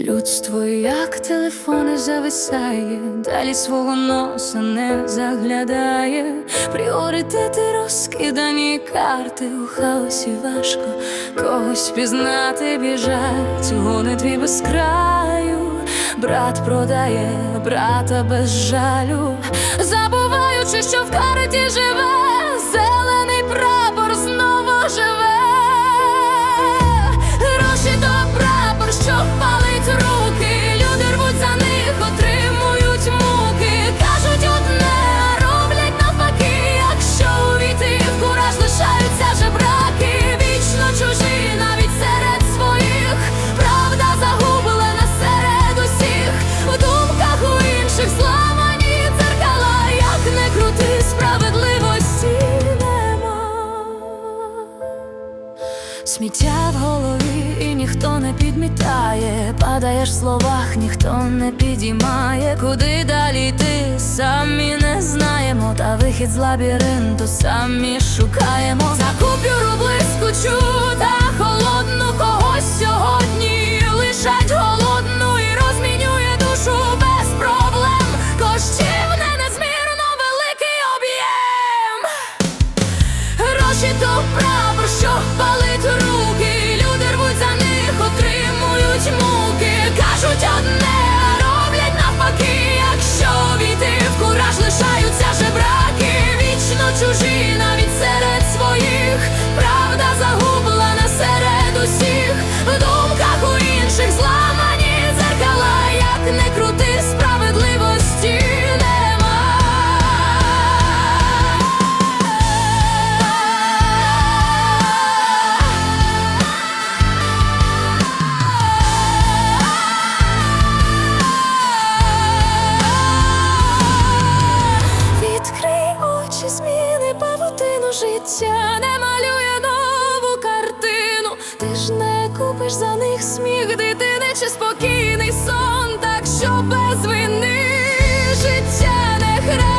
Людство як телефони зависає, далі свого носа не заглядає, пріоритети розкидані карти у хаосі важко когось пізнати біжать, гонитві без краю, брат продає брата без жалю, забуваючи, що в карті живе, Сміття в голові і ніхто не підмітає, падаєш в словах, ніхто не підіймає. Куди далі йти, самі не знаємо, та вихід з лабіринту самі шукаємо. За купюру блискучу та життя, не малює нову картину. Ти ж не купиш за них сміх дитини чи спокійний сон, так що без вини життя не ти